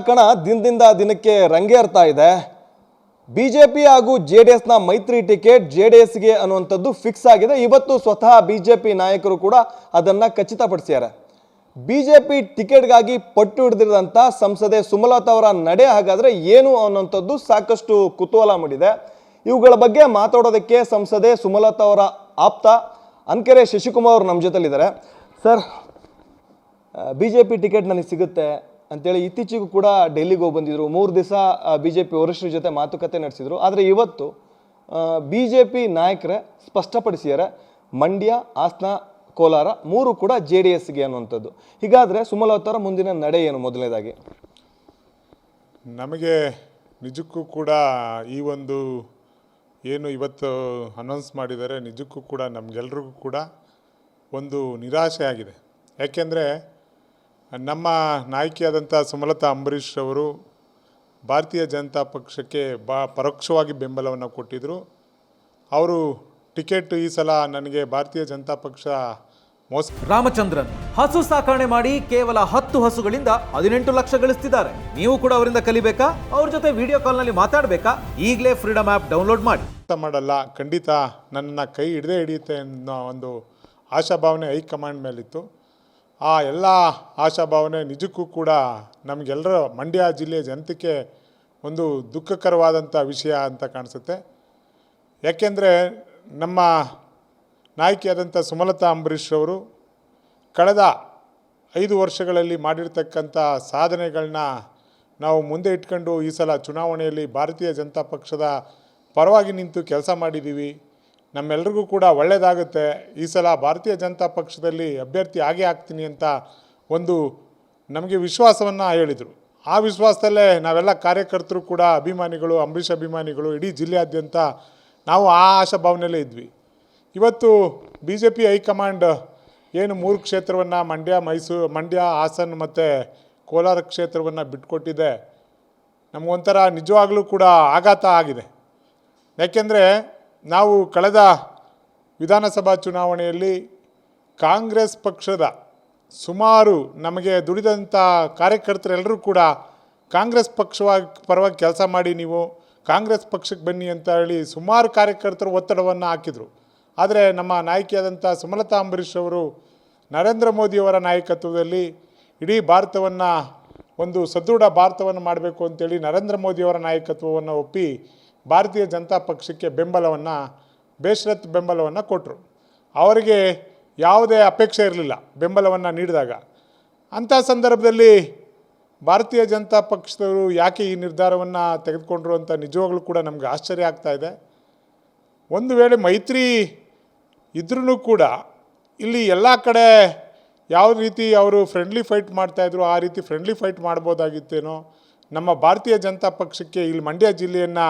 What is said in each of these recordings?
ಕಣ ದಿನದಿಂದ ದಿನಕ್ಕೆ ರಂಗೇರ್ತಾ ಇದೆ. ಬಿಜೆಪಿ ಹಾಗೂ ಜೆ ಡಿ ಎಸ್ನ ಮೈತ್ರಿ ಟಿಕೆಟ್ ಜೆ ಡಿ ಎಸ್ಗೆ ಅನ್ನುವಂಥದ್ದು ಫಿಕ್ಸ್ ಆಗಿದೆ. ಇವತ್ತು ಸ್ವತಃ ಬಿಜೆಪಿ ನಾಯಕರು ಕೂಡ ಅದನ್ನು ಖಚಿತಪಡಿಸ್ಯಾರೆ. ಬಿಜೆಪಿ ಟಿಕೆಟ್ಗಾಗಿ ಪಟ್ಟು ಹಿಡಿದಿರೋಂಥ ಸಂಸದೆ ಸುಮಲತಾ ಅವರ ನಡೆ ಹಾಗಾದರೆ ಏನು ಅನ್ನುವಂಥದ್ದು ಸಾಕಷ್ಟು ಕುತೂಹಲ ಮೂಡಿದೆ. ಇವುಗಳ ಬಗ್ಗೆ ಮಾತಾಡೋದಕ್ಕೆ ಸಂಸದೆ ಸುಮಲತಾ ಅವರ ಆಪ್ತ ಅನ್ಕೆರೆ ಶಶಿಕುಮಾರ್ ಅವರು ನಮ್ಮ ಜೊತೆಲಿದ್ದಾರೆ. Sir B J P ticket ನನಗೆ ಸಿಗುತ್ತೆ. ಅಂತೇಳಿ ಇತ್ತೀಚೆಗೂ ಕೂಡ ಡೆಲ್ಲಿಗೆ ಹೋಗಿ ಬಂದಿದ್ರು. ಮೂರು ದಿವಸ ಬಿ ಜೆ ಪಿ ವರಿಷ್ಠರ ಜೊತೆ ಮಾತುಕತೆ ನಡೆಸಿದ್ರು. ಆದರೆ ಇವತ್ತು ಬಿ ಜೆ ಪಿ ನಾಯಕರೇ, ಸ್ಪಷ್ಟಪಡಿಸಿದ್ದಾರೆ, ಮಂಡ್ಯ, ಹಾಸನ, ಕೋಲಾರ ಮೂರು ಕೂಡ ಜೆ ಡಿ ಎಸ್ಗೆ ಅನ್ನುವಂಥದ್ದು. ಹೀಗಾದರೆ ಸುಮಲತಾರ ಮುಂದಿನ ನಡೆ ಏನು ಮೊದಲನೇದಾಗಿ? ನಮಗೆ ನಿಜಕ್ಕೂ ಕೂಡ ಈ ಒಂದು ಏನು ಇವತ್ತು ಅನೌನ್ಸ್ ಮಾಡಿದ್ದಾರೆ, ನಿಜಕ್ಕೂ ಕೂಡ ನಮಗೆಲ್ರಿಗೂ ಕೂಡ ಒಂದು ನಿರಾಶೆ ಆಗಿದೆ ಯಾಕೆಂದರೆ ನಮ್ಮ ನಾಯಕಿಯಾದಂಥ ಸುಮಲತಾ ಅಂಬರೀಷ್ ಅವರು ಭಾರತೀಯ ಜನತಾ ಪಕ್ಷಕ್ಕೆ ಬಾ ಪರೋಕ್ಷವಾಗಿ ಬೆಂಬಲವನ್ನು ಕೊಟ್ಟಿದ್ದರು ಅವರು ಟಿಕೆಟ್ ಈ ಸಲ ನನಗೆ ಭಾರತೀಯ ಜನತಾ ಪಕ್ಷ ಮೋಸ ರಾಮಚಂದ್ರನ್ ಹಸು ಸಾಕಣೆ ಮಾಡಿ ಕೇವಲ ಹತ್ತು ಹಸುಗಳಿಂದ ಹದಿನೆಂಟು ಲಕ್ಷ ಗಳಿಸ್ತಿದ್ದಾರೆ. ನೀವು ಕೂಡ ಅವರಿಂದ ಕಲಿಬೇಕಾ? ಅವ್ರ ಜೊತೆ ವಿಡಿಯೋ ಕಾಲ್ನಲ್ಲಿ ಮಾತಾಡಬೇಕಾ? ಈಗಲೇ ಫ್ರೀಡಮ್ ಆ್ಯಪ್ ಡೌನ್ಲೋಡ್ ಮಾಡಿ. ಮಾಡಲ್ಲ ಖಂಡಿತ ನನ್ನ ಕೈ ಹಿಡದೇ ಹಿಡಿಯುತ್ತೆ ಅನ್ನೋ ಒಂದು ಆಶಾಭಾವನೆ ಹೈಕಮಾಂಡ್ ಮೇಲಿತ್ತು. ಆ ಎಲ್ಲ ಆಶಾಭಾವನೆ ನಿಜಕ್ಕೂ ಕೂಡ ನಮಗೆಲ್ಲರ ಮಂಡ್ಯ ಜಿಲ್ಲೆಯ ಜನತೆಗೆ ಒಂದು ದುಃಖಕರವಾದಂಥ ವಿಷಯ ಅಂತ ಕಾಣಿಸುತ್ತೆ. ಯಾಕೆಂದರೆ ನಮ್ಮ ನಾಯಕಿಯಾದಂಥ ಸುಮಲತಾ ಅಂಬರೀಷ್ ಅವರು ಕಳೆದ ಐದು ವರ್ಷಗಳಲ್ಲಿ ಮಾಡಿರ್ತಕ್ಕಂಥ ಸಾಧನೆಗಳನ್ನ ನಾವು ಮುಂದೆ ಇಟ್ಕೊಂಡು ಈ ಸಲ ಚುನಾವಣೆಯಲ್ಲಿ ಭಾರತೀಯ ಜನತಾ ಪಕ್ಷದ ಪರವಾಗಿ ನಿಂತು ಕೆಲಸ ಮಾಡಿದ್ದೀವಿ. ನಮ್ಮೆಲ್ರಿಗೂ ಕೂಡ ಒಳ್ಳೆಯದಾಗುತ್ತೆ ಈ ಸಲ ಭಾರತೀಯ ಜನತಾ ಪಕ್ಷದಲ್ಲಿ ಅಭ್ಯರ್ಥಿ ಆಗೇ ಆಗ್ತೀನಿ ಅಂತ ಒಂದು ನಮಗೆ ವಿಶ್ವಾಸವನ್ನು ಹೇಳಿದರು. ಆ ವಿಶ್ವಾಸದಲ್ಲೇ ನಾವೆಲ್ಲ ಕಾರ್ಯಕರ್ತರು ಕೂಡ, ಅಭಿಮಾನಿಗಳು, ಅಂಬರೀಷ್ ಅಭಿಮಾನಿಗಳು, ಇಡೀ ಜಿಲ್ಲೆಯಾದ್ಯಂತ ನಾವು ಆ ಆಶಾಭಾವನೆಯಲ್ಲೇ ಇದ್ವಿ. ಇವತ್ತು ಬಿ ಜೆ ಪಿ ಹೈಕಮಾಂಡ್ ಏನು ಮೂರು ಕ್ಷೇತ್ರವನ್ನು, ಮಂಡ್ಯ, ಮೈಸೂರು, ಮಂಡ್ಯ, ಹಾಸನ್ ಮತ್ತು ಕೋಲಾರ ಕ್ಷೇತ್ರವನ್ನು ಬಿಟ್ಕೊಟ್ಟಿದೆ. ನಮಗೊಂಥರ ನಿಜವಾಗಲೂ ಕೂಡ ಆಘಾತ ಆಗಿದೆ. ಯಾಕೆಂದರೆ ನಾವು ಕಳೆದ ವಿಧಾನಸಭಾ ಚುನಾವಣೆಯಲ್ಲಿ ಕಾಂಗ್ರೆಸ್ ಪಕ್ಷದ ಸುಮಾರು ನಮಗೆ ದುಡಿದಂಥ ಕಾರ್ಯಕರ್ತರೆಲ್ಲರೂ ಕೂಡ ಕಾಂಗ್ರೆಸ್ ಪಕ್ಷವಾಗಿ ಪರವಾಗಿ ಕೆಲಸ ಮಾಡಿ ನೀವು ಕಾಂಗ್ರೆಸ್ ಪಕ್ಷಕ್ಕೆ ಬನ್ನಿ ಅಂತ ಹೇಳಿ ಸುಮಾರು ಕಾರ್ಯಕರ್ತರು ಒತ್ತಡವನ್ನು ಹಾಕಿದರು. ಆದರೆ ನಮ್ಮ ನಾಯಕಿಯಾದಂಥ ಸುಮಲತಾ ಅಂಬರೀಷ್ ಅವರು, ನರೇಂದ್ರ ಮೋದಿಯವರ ನಾಯಕತ್ವದಲ್ಲಿ ಇಡೀ ಭಾರತವನ್ನು ಒಂದು ಸದೃಢ ಭಾರತವನ್ನು ಮಾಡಬೇಕು ಅಂತೇಳಿ ನರೇಂದ್ರ ಮೋದಿಯವರ ನಾಯಕತ್ವವನ್ನು ಒಪ್ಪಿ ಭಾರತೀಯ ಜನತಾ ಪಕ್ಷಕ್ಕೆ ಬೆಂಬಲವನ್ನು ಬೇಷರತ್ ಬೆಂಬಲವನ್ನು ಕೊಟ್ಟರು ಅವರಿಗೆ ಯಾವುದೇ ಅಪೇಕ್ಷೆ ಇರಲಿಲ್ಲ ಬೆಂಬಲವನ್ನು ನೀಡಿದಾಗ. ಅಂಥ ಸಂದರ್ಭದಲ್ಲಿ ಭಾರತೀಯ ಜನತಾ ಪಕ್ಷದವರು ಯಾಕೆ ಈ ನಿರ್ಧಾರವನ್ನು ತೆಗೆದುಕೊಂಡ್ರು ಅಂತ ನಿಜವಾಗ್ಲೂ ಕೂಡ ನಮಗೆ ಆಶ್ಚರ್ಯ ಆಗ್ತಾ ಇದೆ. ಒಂದು ವೇಳೆ ಮೈತ್ರಿ ಇದ್ರೂ ಕೂಡ ಇಲ್ಲಿ ಎಲ್ಲ ಕಡೆ ಯಾವ ರೀತಿ ಅವರು ಫ್ರೆಂಡ್ಲಿ ಫೈಟ್ ಮಾಡ್ತಾಯಿದ್ರು ಆ ರೀತಿ ಫ್ರೆಂಡ್ಲಿ ಫೈಟ್ ಮಾಡ್ಬೋದಾಗಿತ್ತೇನೋ ನಮ್ಮ ಭಾರತೀಯ ಜನತಾ ಪಕ್ಷಕ್ಕೆ ಇಲ್ಲಿ ಮಂಡ್ಯ ಜಿಲ್ಲೆಯನ್ನು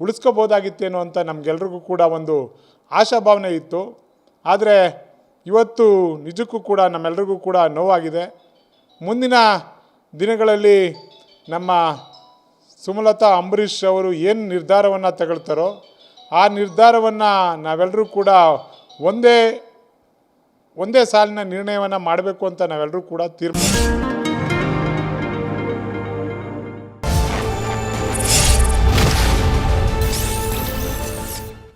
ಉಳಿಸ್ಕೋಬೋದಾಗಿತ್ತೇನೋ ಅಂತ ನಮಗೆಲ್ರಿಗೂ ಕೂಡ ಒಂದು ಆಶಾಭಾವನೆ ಇತ್ತು. ಆದರೆ ಇವತ್ತು ನಿಜಕ್ಕೂ ಕೂಡ ನಮ್ಮೆಲ್ರಿಗೂ ಕೂಡ ನೋವಾಗಿದೆ. ಮುಂದಿನ ದಿನಗಳಲ್ಲಿ ನಮ್ಮ ಸುಮಲತಾ ಅಂಬರೀಷ್ ಅವರು ಏನು ನಿರ್ಧಾರವನ್ನು ತಗೊಳ್ತಾರೋ ಆ ನಿರ್ಧಾರವನ್ನು ನಾವೆಲ್ಲರೂ ಕೂಡ ಒಂದೇ ಒಂದೇ ಸಾಲಿನ ನಿರ್ಣಯವನ್ನು ಮಾಡಬೇಕು ಅಂತ ನಾವೆಲ್ಲರೂ ಕೂಡ ತೀರ್ಮಾನ